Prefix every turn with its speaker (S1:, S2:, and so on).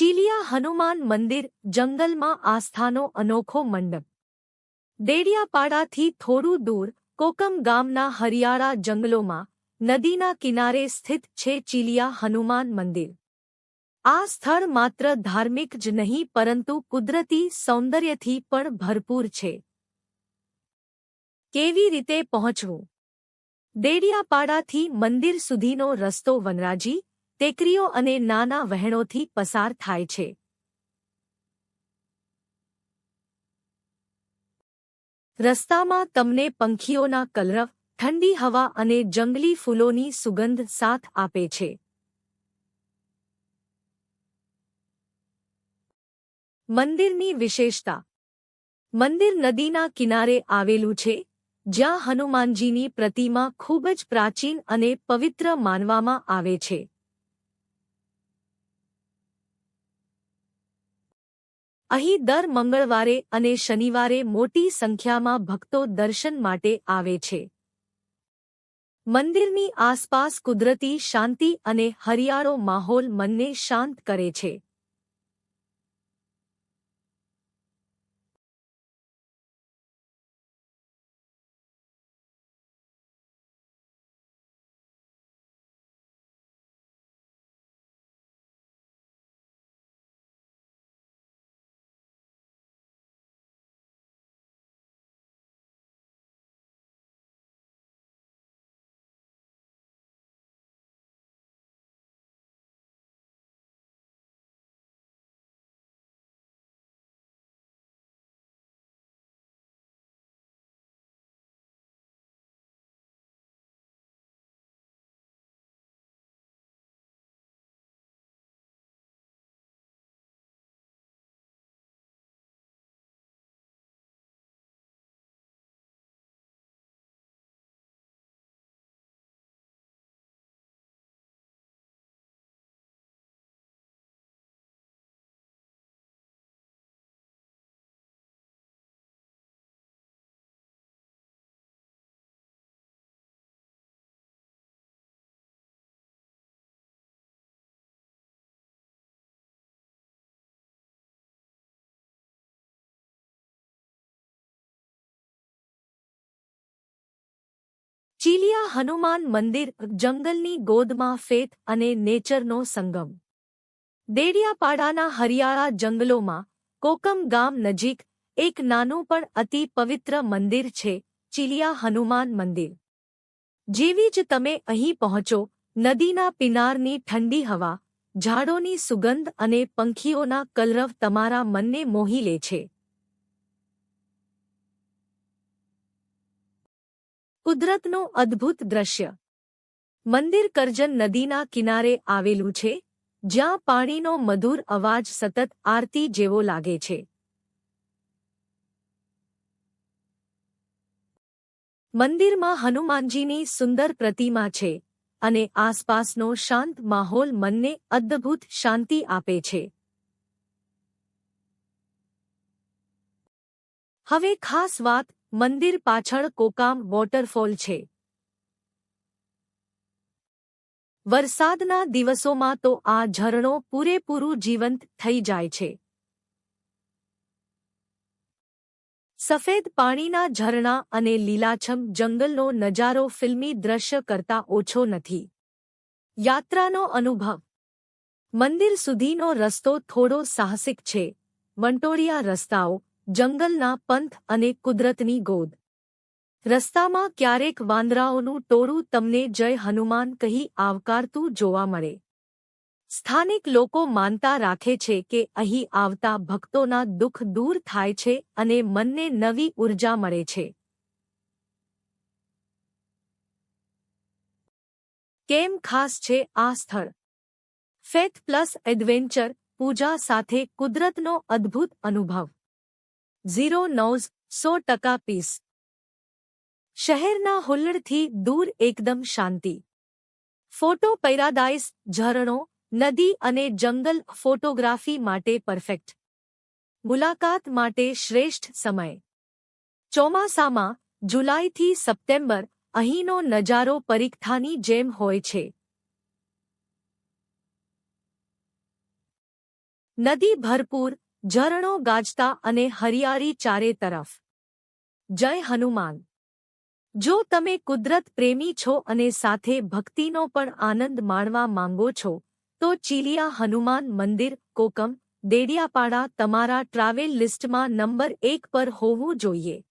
S1: ચીલિયા હનુમાન મંદિર જંગલમાં આસ્થાનો અનોખો મંડપ. દેડિયાપાડાથી થોડું દૂર કોકમ ગામના હરિયાળા જંગલોમાં નદીના કિનારે સ્થિત છે ચીલિયા હનુમાન મંદિર. આ સ્થળ માત્ર ધાર્મિક જ નહીં, પરંતુ કુદરતી સૌંદર્યથી પણ ભરપૂર છે. કેવી રીતે પહોંચવું? દેડિયાપાડાથી મંદિર સુધીનો રસ્તો વનરાજી ટેકરીઓ અને નાના વહેણોથી પસાર થાય છે. રસ્તામાં તમને પંખીઓના કલરવ, ઠંડી હવા અને જંગલી ફૂલોની સુગંધ સાથ આપે છે. મંદિરની વિશેષતા. મંદિર નદીના કિનારે આવેલું છે, જ્યાં હનુમાનજીની પ્રતિમા ખૂબ જ પ્રાચીન અને પવિત્ર માનવામાં આવે છે. અહીં દર મંગળવારે અને શનિવારે મોટી સંખ્યામાં ભક્તો દર્શન માટે આવે છે. મંદિરની આસપાસ કુદરતી શાંતિ અને હરિયાળો માહોલ મનને શાંત કરે છે. ચીલિયા હનુમાન મંદિર જંગલની ગોદમાં ફેત અને નેચરનો સંગમ. દેડિયાપાડાના હરિયાળા જંગલોમાં કોકમ ગામ નજીક એક નાનું પણ અતિ પવિત્ર મંદિર છે, ચીલિયા હનુમાન મંદિર. જેવી જ તમે અહીં પહોંચો, નદીના પિનારની ઠંડી હવા, ઝાડોની સુગંધ અને પંખીઓના કલરવ તમારા મનને મોહી લે છે. કુદરતનું અદ્ભુત દ્રશ્ય. મંદિર કરજન નદીના કિનારે આવેલું છે, જ્યાં પાણીનો મધુર અવાજ સતત આરતી જેવો લાગે છે. મંદિરમાં હનુમાનજીની સુંદર પ્રતિમા છે અને આસપાસનો શાંત માહોલ મનને અદ્ભુત શાંતિ આપે છે. હવે ખાસ વાત મંદિર પાછળ કોકામ વોટરફોલ છે. વરસાદના દિવસોમાં તો આ ઝરણો પૂરેપૂરું જીવંત થઈ જાય છે. સફેદ પાણીના ઝરણા અને લીલાછમ જંગલનો નજારો ફિલ્મી દ્રશ્ય કરતા ઓછો નથી. યાત્રાનો અનુભવ. મંદિર સુધીનો રસ્તો થોડો સાહસિક છે. વંટોળિયા રસ્તાઓ જંગલના પંથ અને કુદરતની ગોદ. રસ્તામાં ક્યારેક વાંદરાઓનું ટોળું તમને જય હનુમાન કહી આવકારતું જોવા મળે. સ્થાનિક લોકો માનતા રાખે છે કે અહીં આવતા ભક્તોના દુઃખ દૂર થાય છે અને મનને નવી ઊર્જા મળે છે. કેમ ખાસ છે આ સ્થળ? ફેથ પ્લસ એડવેન્ચર પૂજા સાથે કુદરતનો અદ્ભુત અનુભવ. ઝીરો નોઝ સો ટકા પીસ. શહેરના હુલ્લડથી દૂર એકદમ શાંતિ. ફોટો પૈરાદાઇસ ઝરણો, નદી અને જંગલ ફોટોગ્રાફી માટે પરફેક્ટ. મુલાકાત માટે શ્રેષ્ઠ સમય. ચોમાસામાં, જુલાઈથી સપ્ટેમ્બર, અહીંનો નજારો પરીક્ષાની જેમ હોય છે. નદી ભરપૂર ઝરણો ગાજતા અને હરિયાળી ચારે તરફ. જય હનુમાન. જો તમે કુદરત પ્રેમી છો અને સાથે ભક્તિનો પણ આનંદ માણવા માંગો છો, તો ચીલિયા હનુમાન મંદિર, કોકમ, દેડિયાપાડા તમારા ટ્રાવેલ લિસ્ટમાં નંબર એક પર હોવું જોઈએ.